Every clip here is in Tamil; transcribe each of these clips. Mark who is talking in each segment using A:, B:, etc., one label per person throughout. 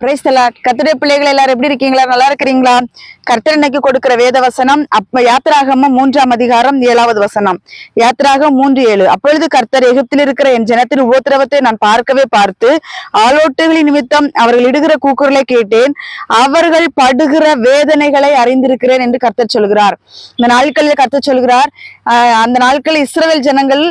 A: பிரைஸ் கத்துடைய பிள்ளைகள் எல்லாரும் எப்படி இருக்கீங்களா? நல்லா இருக்கிறீங்களா? கர்த்தர் கொடுக்கிற வேத வசனம் அப்ப யாத்திராகம மூன்றாம் அதிகாரம் ஏழாவது வசனம். யாத்திராகம் மூன்று ஏழு. அப்பொழுது கர்த்தர் எகிப்தில் இருக்கிற என் ஜனத்தின் உபத்திரவத்தை நான் பார்க்கவே பார்த்து ஆலோட்டுகளின் நிமித்தம் அவர்கள் இடுகிற கூக்குரலை கேட்டேன் அவர்கள் படுகிற வேதனைகளை அறிந்திருக்கிறேன் என்று கர்த்தர் சொல்கிறார். இந்த நாட்களில் கர்த்தர் சொல்கிறார் ஆஹ் அந்த நாட்களில் இஸ்ரேல் ஜனங்கள்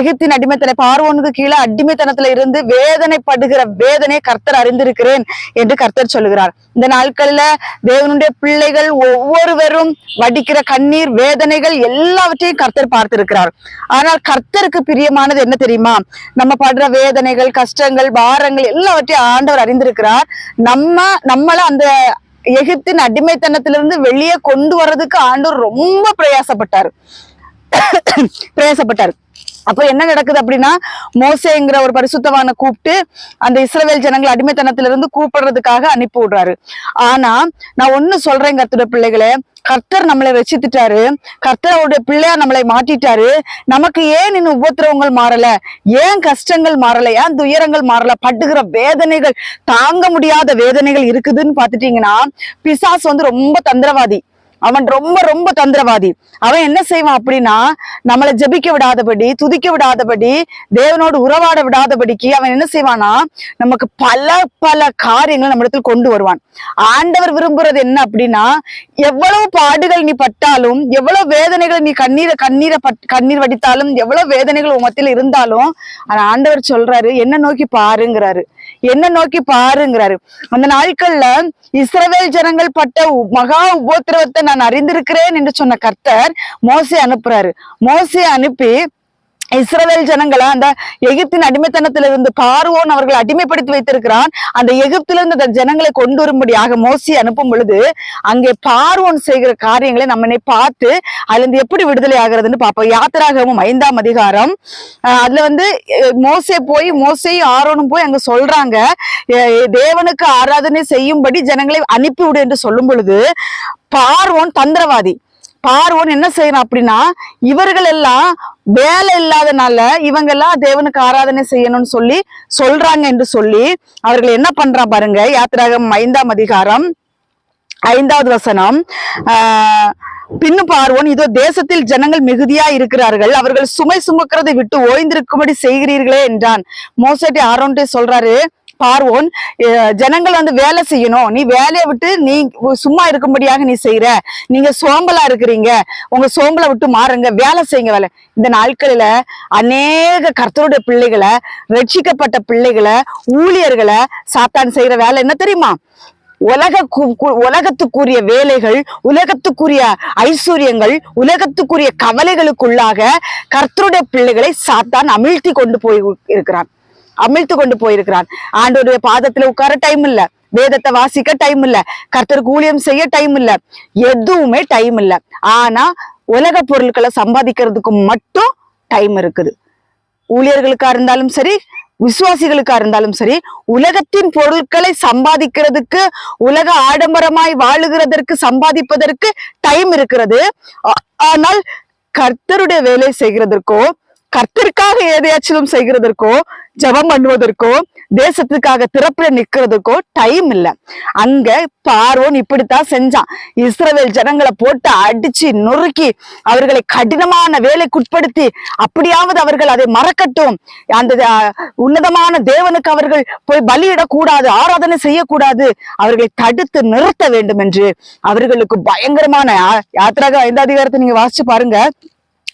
A: எகிப்தின் அடிமைத்தனை பார்வோனுக்கு கீழே அடிமைத்தனத்துல இருந்து வேதனைப்படுகிற வேதனை கர்த்தர் அறிந்திருக்கிறேன். என்று கர்த்தர் சொல்லுகிறார். இந்த நாட்கள்ல தேவனுடைய பிள்ளைகள் ஒவ்வொருவரும் வடிக்கிற கண்ணீர் வேதனைகள் எல்லாவற்றையும் கர்த்தர் பார்த்திருக்கிறார். ஆனால் கர்த்தருக்கு பிரியமானது என்ன தெரியுமா? நம்ம படுற வேதனைகள் கஷ்டங்கள் பாரங்கள் எல்லாவற்றையும் ஆண்டவர் அறிந்திருக்கிறார். நம்ம நம்மள அந்த எகிப்தின் அடிமைத்தனத்திலிருந்து வெளியே கொண்டு வர்றதுக்கு ஆண்டவர் ரொம்ப பிரயாசப்பட்டார். பிரயாசப்பட்டார். அப்போ என்ன நடக்குது அப்படின்னா மோசேங்கிற ஒரு பரிசுத்தவான கூப்பிட்டு அந்த இஸ்ரவேல் ஜனங்களை அடிமைத்தனத்திலிருந்து கூப்பிடுறதுக்காக அனுப்பி விடுறாரு. ஆனா நான் ஒண்ணு சொல்றேன் கத்துட பிள்ளைகளே கர்த்தர் நம்மளை ரசித்துட்டாரு கர்த்தர் அவருடைய பிள்ளையா நம்மளை மாட்டிட்டாரு நமக்கு ஏன் இன்னும் உபத்திரவங்கள் மாறல? ஏன் கஷ்டங்கள் மாறல? ஏன் துயரங்கள் மாறல? பட்டுகிற வேதனைகள் தாங்க முடியாத வேதனைகள் இருக்குதுன்னு பாத்துட்டீங்கன்னா பிசாஸ் வந்து ரொம்ப தந்திரவாதி. அவன் ரொம்ப ரொம்ப தந்திரவாதி. அவன் என்ன செய்வான் அப்படின்னா நம்மளை ஜெபிக்க விடாதபடி துதிக்க விடாதபடி தேவனோடு உறவாட விடாதபடிக்கு அவன் என்ன செய்வானா நமக்கு பல பல காரியங்களை நம்மிடத்தில் கொண்டு வருவான். ஆண்டவர் விரும்புறது என்ன அப்படின்னா எவ்வளவு பாடுகள் நீ பட்டாலும் எவ்வளவு வேதனைகள் நீ கண்ணீரை கண்ணீரை பட் கண்ணீர் வடித்தாலும் எவ்வளவு வேதனைகள் உமத்தில் இருந்தாலும் ஆனா ஆண்டவர் சொல்றாரு என்ன நோக்கி பாருங்கிறாரு. என்ன நோக்கி பாருங்கிறாரு. அந்த நாட்கள்ல இஸ்ரவேல் ஜனங்கள் பட்ட மகா உபோத்திரவத்தை நான் அறிந்திருக்கிறேன் என்று சொன்ன கர்த்தர் மோசி அனுப்புறாரு. மோசி அனுப்பி இஸ்ரவேல் ஜனங்களை அந்த எகிப்தின் அடிமைத்தனத்திலிருந்து பார்வோன் அவர்கள் அடிமைப்படுத்தி வைத்திருக்கிறான். அந்த எகிப்திலிருந்து அந்த ஜனங்களை கொண்டு வரும்படியாக மோசி அனுப்பும் பொழுது அங்கே பார்வோன் செய்கிற காரியங்களை நம்மனை பார்த்து அதுலேருந்து எப்படி விடுதலை ஆகிறதுன்னு பார்ப்போம். யாத்திராகவும் ஐந்தாம் அதிகாரம். அதுல வந்து மோசே போய் மோசையும் ஆரோனும் போய் அங்க சொல்றாங்க. தேவனுக்கு ஆராதனை செய்யும்படி ஜனங்களை அனுப்பிவிடு என்று சொல்லும் பொழுது பார்வோன் தந்திரவாதி. பார்வோன் என்ன செய்யணும் அப்படின்னா இவர்கள் எல்லாம் வேலை இல்லாதனால இவங்க எல்லாம் தேவனுக்கு ஆராதனை செய்யணும்னு சொல்லி சொல்றாங்க என்று சொல்லி அவர்கள் என்ன பண்றான் பாருங்க? யாத்திராகம் ஐந்தாம் அதிகாரம் ஐந்தாவது வசனம். ஆஹ் பின்னு பார்வோன் இதோ தேசத்தில் ஜனங்கள் மிகுதியா இருக்கிறார்கள். அவர்கள் சுமை சுமக்கிறதை விட்டு ஓய்ந்திருக்கும்படி செய்கிறீர்களே என்றான். மோசடி ஆரோன்டே சொல்றாரு பார்வோன் ஜனங்கள் வந்து வேலை செய்யணும். நீ வேலையை விட்டு நீ சும்மா இருக்கும்படியாக நீ செய்யற நீங்க சோம்பலா இருக்கிறீங்க. உங்க சோம்பலை விட்டு மாறுங்க. வேலை செய்யுங்க வேலை. இந்த நாட்களில அநேக கர்த்தருடைய பிள்ளைகளை ரட்சிக்கப்பட்ட பிள்ளைகளை ஊழியர்களை சாத்தான் செய்யற வேலை என்ன தெரியுமா? உலக உலகத்துக்குரிய வேலைகள் உலகத்துக்குரிய ஐஸ்வர்யங்கள் உலகத்துக்குரிய கவலைகளுக்குள்ளாக கர்த்தருடைய பிள்ளைகளை சாத்தான் அமிழ்த்தி கொண்டு போய் இருக்கிறான். அமிழ்த்து கொண்டு போயிருக்கிறான். ஆண்டோடைய பாதத்துல உட்கார டைம் இல்ல. வேதத்தை வாசிக்க டைம் இல்ல. கர்த்தருக்கு ஊழியம் செய்ய டைம் இல்ல. எதுவுமே டைம் இல்ல. ஆனா உலக பொருட்களை சம்பாதிக்கிறதுக்கு மட்டும் டைம் இருக்குது. ஊழியர்களுக்கா இருந்தாலும் சரி விசுவாசிகளுக்கா இருந்தாலும் சரி உலகத்தின் பொருட்களை சம்பாதிக்கிறதுக்கு உலக ஆடம்பரமாய் வாழுகிறதற்கு சம்பாதிப்பதற்கு டைம் இருக்கிறது. ஆனால் கர்த்தருடைய வேலை செய்கிறதற்கோ கர்த்தருக்காக எதையாச்சும் செய்கிறதற்கோ ஜெபம் பண்ணுவதற்கோ தேசத்துக்காக திறப்புல நிக்கிறதுக்கோ டைம் இல்லை. அங்க பார்வோன் இப்படித்தான் செஞ்சான். இஸ்ரவேல் ஜனங்களை போட்டு அடிச்சு நொறுக்கி அவர்களை கடினமான வேலைக்குட்படுத்தி அப்படியாவது அவர்கள் அதை மறக்கட்டும். அந்த உன்னதமான தேவனுக்கு அவர்கள் போய் பலியிடக்கூடாது ஆராதனை செய்யக்கூடாது. அவர்களை தடுத்து நிறுத்த வேண்டும் என்று அவர்களுக்கு பயங்கரமான யா- யாத்திராக ஐந்து அதிகாரத்தை நீங்க வாசிச்சு பாருங்க.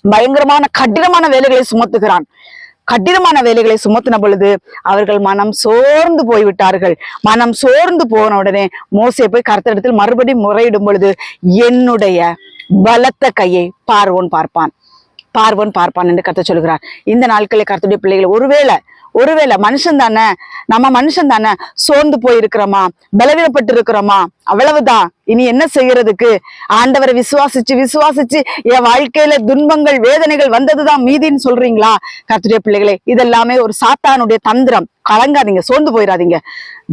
A: பயங்கரமான கடினமான வேலைகளை சுமத்துகிறான். கடினமான வேலைகளை சுமத்தின பொழுது அவர்கள் மனம் சோர்ந்து போய்விட்டார்கள். மனம் சோர்ந்து போன உடனே மோசையை போய் கருத்தடத்தில் மறுபடியும் முறையிடும் பொழுது என்னுடைய பலத்த கையை பார்வோன் பார்ப்பான். பார்வன் பார்ப்பான் என்று கருத்தை சொல்கிறார். இந்த நாட்களில் கருத்துடைய பிள்ளைகள் ஒருவேளை ஒருவேளை மனுஷன் தானே நம்ம மனுஷன் தானே சோர்ந்து போயிருக்கிறோமா பலவீனப்பட்டு இருக்கிறோமா அவ்வளவுதான். இனி என்ன செய்யறதுக்கு? ஆண்டவரை விசுவாசிச்சு விசுவாசிச்சு என் வாழ்க்கையில துன்பங்கள் வேதனைகள் வந்ததுதான் மீதின்னு சொல்றீங்களா? கத்துடைய பிள்ளைகளே இதெல்லாமே ஒரு சாத்தானுடைய தந்திரம். கலங்காதீங்க சோர்ந்து போயிடாதீங்க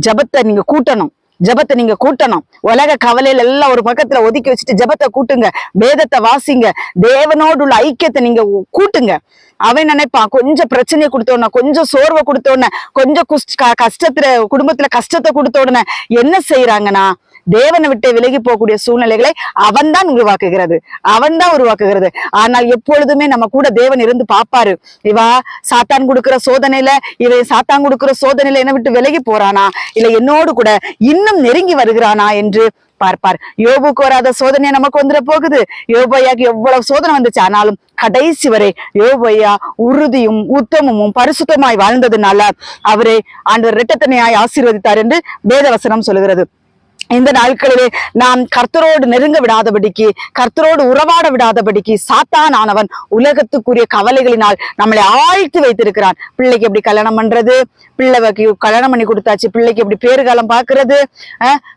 A: ஜெபத்தை நீங்க கூட்டணும். ஜெபத்தை நீங்க கூட்டணும். உலக கவலையில எல்லாம் ஒரு பக்கத்துல ஒதுக்கி வச்சுட்டு ஜபத்தை கூட்டுங்க. வேதத்தை வாசிங்க. தேவனோடு உள்ள ஐக்கியத்தை நீங்க கூட்டுங்க. அவன் நினைப்பான் கொஞ்சம் பிரச்சனையை கொடுத்த உடனே கொஞ்சம் சோர்வை கொடுத்த உடனே கொஞ்சம் குஸ்ட்- க- கஷ்டத்துல குடும்பத்துல கஷ்டத்தை கொடுத்த உடனே என்ன செய்யறாங்கன்னா தேவனை விட்டு விலகி போகக்கூடிய சூழ்நிலைகளை அவன்தான் உருவாக்குகிறது. அவன்தான் உருவாக்குகிறது. ஆனால் எப்பொழுதுமே நம்ம கூட தேவன் இருந்து பார்ப்பாரு. இவா சாத்தான் கொடுக்கிற சோதனையில இவை சாத்தான் கொடுக்கிற சோதனையில என்ன விட்டு விலகி போறானா? இல்ல என்னோடு கூட இன்னும் நெருங்கி வருகிறானா என்று பார்ப்பார். யோபுக்கு வராத சோதனை நமக்கு வந்துட போகுது. யோபையாக்கு எவ்வளவு சோதனை வந்துச்சு. ஆனாலும் கடைசி வரை யோபையா உறுதியும் உத்தமமும் பரிசுத்தமாய் வாழ்ந்ததுனால அவரை ஆண்டு இரட்டத்தனையாய் ஆசீர்வதித்தார் என்று வேதவசனம் சொல்லுகிறது. இந்த நாட்களிலே நாம் கர்த்தரோடு நெருங்க விடாதபடிக்கு கர்த்தரோடு உறவாட விடாதபடிக்கு சாத்தான் ஆனவன் உலகத்துக்குரிய கவலைகளினால் நம்மளை ஆழ்த்தி வைத்திருக்கிறான். பிள்ளைக்கு எப்படி கல்யாணம் பண்றது? பிள்ளைக்கு கல்யாணம் பண்ணி கொடுத்தாச்சு. பிள்ளைக்கு எப்படி பேறுகாலம் பாக்குறது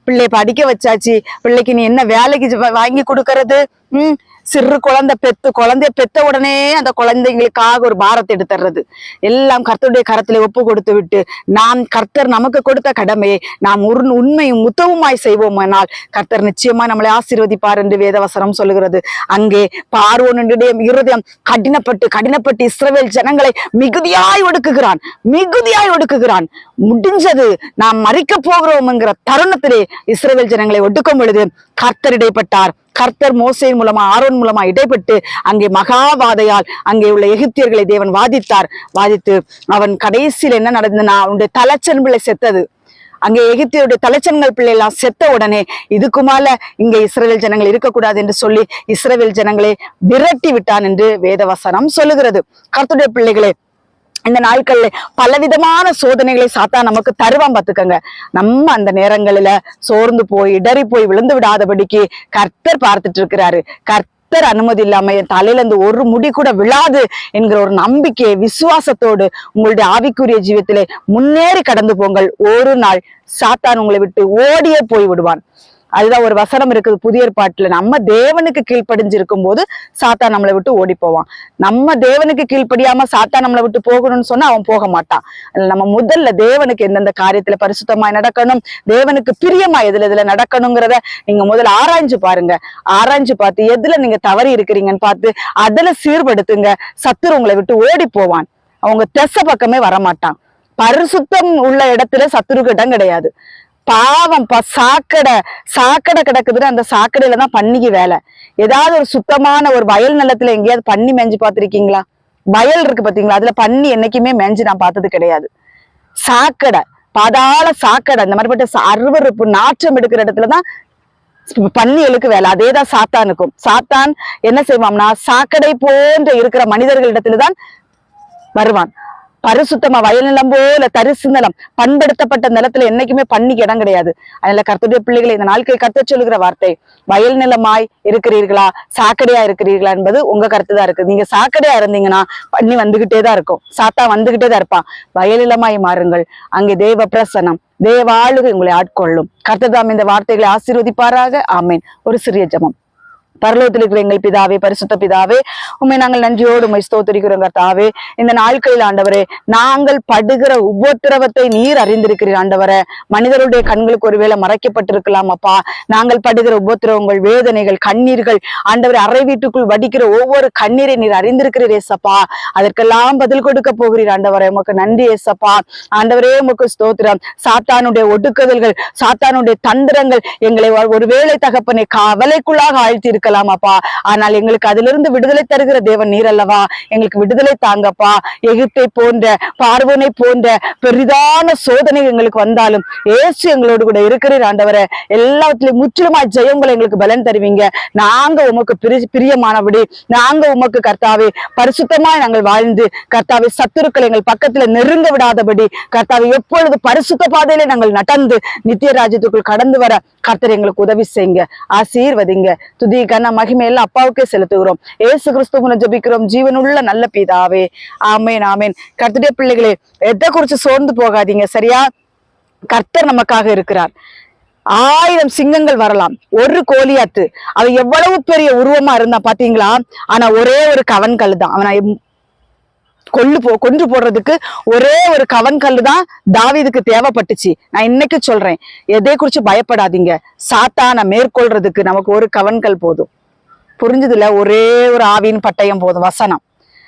A: பிள்ளைய படிக்க வச்சாச்சு. பிள்ளைக்கு நீ என்ன வேலைக்கு வாங்கி கொடுக்கறது? உம் சிறு குழந்தை பெத்து குழந்தைய பெத்த உடனே அந்த குழந்தைங்களுக்காக ஒரு பாரத்தை எடுத்துறது எல்லாம் கர்த்தருடைய கரத்துல ஒப்பு கொடுத்து விட்டு நாம் கர்த்தர் நமக்கு கொடுத்த கடமையை நாம் உரு- உண்மையும் உத்தவமாய் செய்வோமானால் கர்த்தர் நிச்சயமா நம்மளை ஆசீர்வதிப்பார் என்று வேதவசனம் சொல்லுகிறது. அங்கே பார்வோனுடைய இருதயம் கடினப்பட்டு கடினப்பட்டு இஸ்ரவேல் ஜனங்களை மிகுதியாய் ஒடுக்குகிறான் மிகுதியாய் ஒடுக்குகிறான். முடிஞ்சது நாம் மறிக்க போகிறோம்ங்கிற தருணத்திலே இஸ்ரவேல் ஜனங்களை ஒடுக்கும் பொழுது கர்த்தர் இடைப்பட்டார். கர்த்தர் மோசையின் மூலமா ஆரோன் மூலமா இடைப்பட்டு அங்கே மகாவாதையால் அங்கே உள்ள எகிப்தியர்களை தேவன் வாதித்தார். வாதித்து அவன் கடைசியில் என்ன நடந்ததுன்னா அவனுடைய தலைச்சன் பிள்ளை செத்தது. அங்கே எகிப்தியருடைய தலைச்சன்கள் பிள்ளை எல்லாம் செத்த உடனே இதுக்கு மேல இங்க இஸ்ரேல் ஜனங்கள் இருக்கக்கூடாது என்று சொல்லி இஸ்ரேல் ஜனங்களை விரட்டி விட்டான் என்று வேதவசனம் சொல்லுகிறது. கர்த்தருடைய பிள்ளைகளே இந்த நாட்கள்ல பலவிதமான சோதனைகளை சாத்தா நமக்கு தருவான் பாத்துக்கங்க நம்ம அந்த நேரங்களில சோர்ந்து போய் இடறி போய் விழுந்து விடாதபடிக்கு கர்த்தர் பார்த்துட்டு இருக்கிறாரு கர்த்தர் அனுமதி இல்லாம என் தலையில இருந்து ஒரு முடி கூட விழாது என்கிற ஒரு நம்பிக்கை விசுவாசத்தோடு உங்களுடைய ஆவிக்குரிய ஜீவத்திலே முன்னேறி கடந்து போங்கள். ஒரு நாள் சாத்தான் உங்களை விட்டு ஓடியே போய் விடுவான். அதுதான் ஒரு வசனம் இருக்குது புதிய ஏற்பாட்டுல. நம்ம தேவனுக்கு கீழ்ப்படிஞ்சிருக்கும் போது சாத்தா நம்மளை விட்டு ஓடி போவான் நம்ம தேவனுக்கு கீழ்ப்படியாம சாத்தா நம்மளை விட்டு போகணும்னு சொன்னா அவன் போக மாட்டான். நம்ம முதல்ல தேவனுக்கு எந்தெந்த காரியத்துல பரிசுத்தமாய் நடக்கணும் தேவனுக்கு பிரியமா எதுல எதுல நடக்கணுங்கிறத நீங்க முதல்ல ஆராய்ஞ்சு பாருங்க. ஆராய்ஞ்சு பார்த்து எதுல நீங்க தவறி இருக்கிறீங்கன்னு பார்த்து அதுல சீர்படுத்துங்க. சத்துரு உங்களை விட்டு ஓடி போவான் அவங்க தெச பக்கமே வரமாட்டான். பரிசுத்தம் உள்ள இடத்துல சத்துருக்கு இடம் கிடையாது. பாவம் ப சாக்கடை சாக்கடை கிடக்குதுன்னு அந்த சாக்கடையில தான் பன்னிக்கு வேலை. ஏதாவது ஒரு சுத்தமான ஒரு வயல் நிலத்துல எங்கேயாவது பன்னி மேஞ்சு பார்த்துருக்கீங்களா? வயல் இருக்கு பாத்தீங்களா அதுல பண்ணி என்னைக்குமே மேஞ்சு நான் பார்த்தது கிடையாது. சாக்கடை பாதாள சாக்கடை இந்த மாதிரிப்பட்ட ச- நாற்றம் எடுக்கிற இடத்துலதான் பன்னிகளுக்கு வேலை. அதே தான் சாத்தானுக்கும். சாத்தான் என்ன செய்வான்னா சாக்கடை போன்ற இருக்கிற மனிதர்களிடத்துலதான் வருவான். பரிசுத்தமா வயல் நிலம் போல தரிசு நிலம் பண்படுத்தப்பட்ட நிலத்துல என்னைக்குமே பண்ணிக்கு இடம் கிடையாது. அதனால கருத்துடைய பிள்ளைகளை இந்த நாட்கள் கத்த சொல்லுகிற வார்த்தை வயல் நிலமாய் இருக்கிறீர்களா? சாக்கடையா இருக்கிறீர்களா என்பது உங்க கருத்து தான் இருக்கு. நீங்க சாக்கடையா இருந்தீங்கன்னா பண்ணி வந்துகிட்டே தான் இருக்கும். சாத்தா வந்துகிட்டே தான் இருப்பான். வயல் நிலமாய் மாறுங்கள். அங்கே தேவ பிரசனம் தேவாளுகை உங்களை ஆட்கொள்ளும். கர்த்ததாம் இந்த வார்த்தைகளை ஆசீர்வதிப்பாராக. ஆமேன். ஒரு சிறிய ஜெபம். பரலோகத்தில் இருக்கிற எங்கள் பிதாவே பரிசுத்த பிதாவே உண்மை நாங்கள் நன்றியோடு உண்மை ஸ்தோத்திரிக்கிறோம் கர்த்தாவே. இந்த நாட்களில் ஆண்டவரே நாங்கள் படுகிற உபத்திரவத்தை நீர் அறிந்திருக்கிறீர் ஆண்டவரே. மனிதருடைய கண்களுக்கு ஒருவேளை மறைக்கப்பட்டிருக்கலாம் அப்பா. நாங்கள் படுகிற உபத்திரவங்கள் வேதனைகள் கண்ணீர்கள் ஆண்டவரை அறை வீட்டுக்குள் வடிக்கிற ஒவ்வொரு கண்ணீரை நீர் அறிந்திருக்கிறீர் ஏசப்பா. அதற்கெல்லாம் பதில் கொடுக்க போகிறீர் ஆண்டவரே. உமக்கு நன்றி ஏசப்பா. ஆண்டவரே உமக்கு ஸ்தோத்திரம். சாத்தானுடைய ஒடுக்குதல்கள் சாத்தானுடைய தந்திரங்கள் எங்களை ஒருவேளை தகப்பனை கவலைக்குள்ளாக ஆழ்த்தி இருக்கலாம் அப்பா ஆனால் எங்களுக்கு அதிலிருந்து விடுதலை தருகிற தேவன் நீர் அல்லவா? எங்களுக்கு விடுதலை தாங்கப்பா. எகிப்தை போன்ற பார்வனை போன்ற பெரிதான சோதனை எங்களுக்கு வந்தாலும் ஏசு எங்களோடு கூட இருக்கிறீர் ஆண்டவரை. எல்லாத்திலையும் முற்றிலுமா ஜெயங்களை எங்களுக்கு பலன் தருவீங்க. நாங்க உமக்கு பிரி- பிரியமானபடி நாங்க உமக்கு கர்த்தாவே பரிசுத்தமா நாங்கள் வாழ்ந்து கர்த்தாவை சத்துருக்கள் எங்கள் பக்கத்துல நெருங்க விடாதபடி கர்த்தாவை எப்பொழுது பரிசுத்த பாதையில நாங்கள் நடந்து நித்திய ராஜ்யத்துக்குள் கடந்து வர கர்த்தர் எங்களுக்கு உதவி செய்யுங்க. ஆசீர்வதிங்க. துதி கன மகிமை அப்பாவுக்கே செலுத்துகிறோம். ஏசு கிறிஸ்து ஜபிக்கிறோம். ஜீவனுள்ள நல்ல பிதாவே. ஆமேன் ஆமேன். கர்த்தருடைய பிள்ளைகளே எதை குறிச்சு சோர்ந்து போகாதீங்க. சரியா? கர்த்தர் நமக்காக இருக்கிறார். ஆயிரம் சிங்கங்கள் வரலாம். ஒரு கோலியாத்து. அது எவ்வளவு பெரிய உருவமா இருந்தா பாத்தீங்களா? ஆனா ஒரே ஒரு கவன்கள் தான். அவனை கொள்ளு போ கொன்று போடுறதுக்கு ஒரே ஒரு கவன்கல் தான் தாவிதுக்கு தேவைப்பட்டுச்சு. நான் இன்னைக்கு சொல்றேன் எதை குறிச்சு பயப்படாதீங்க. சாத்தான மேற்கொள்றதுக்கு நமக்கு ஒரு கவன்கல் போதும். புரிஞ்சதுல ஒரே ஒரு ஆவியின் பட்டயம் போதும் வசனம்.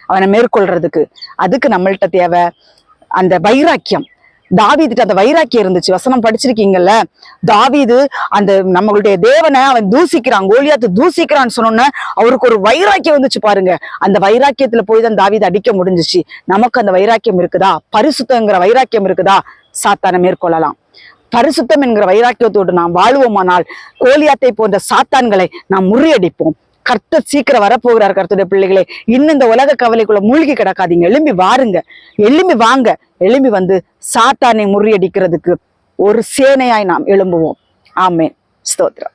A: அவனை மேற்கொள்றதுக்கு. அதுக்கு நம்மள்கிட்ட தேவை அந்த வைராக்கியம். தாவீதுட்டு அந்த வைராக்கியம் இருந்துச்சு. வசனம் படிச்சிருக்கீங்கல்ல? தாவீது அந்த நம்மளுடைய தேவனை அவன் தூசிக்கிறான் கோலியாத்து தூசிக்கிறான்னு சொன்னோன்னே அவருக்கு ஒரு வைராக்கியம் வந்துச்சு பாருங்க. அந்த வைராக்கியத்துல போய் தான் தாவீது அடிக்க முடிஞ்சுச்சு. நமக்கு அந்த வைராக்கியம் இருக்குதா? பரிசுத்தங்கிற வைராக்கியம் இருக்குதா? சாத்தானை மேற்கொள்ளலாம். பரிசுத்தம் என்கிற வைராக்கியத்தோடு நாம் வாழ்வோமானால் கோலியாத்தை போன்ற சாத்தான்களை நாம் முறியடிப்போம். கர்த்த சீக்கிரம் வரப்போகிறார் கர்த்தருடைய பிள்ளைகளே. இன்னும் இந்த உலக கவலைக்குள்ள மூழ்கி கிடக்காதீங்க. எழும்பி வாருங்க. எழும்பி வாங்க. எழும்பி வந்து சாத்தானை முறியடிக்கிறதுக்கு ஒரு சேனையாய் நாம் எழும்புவோம். ஆமே ஸ்தோத்ரா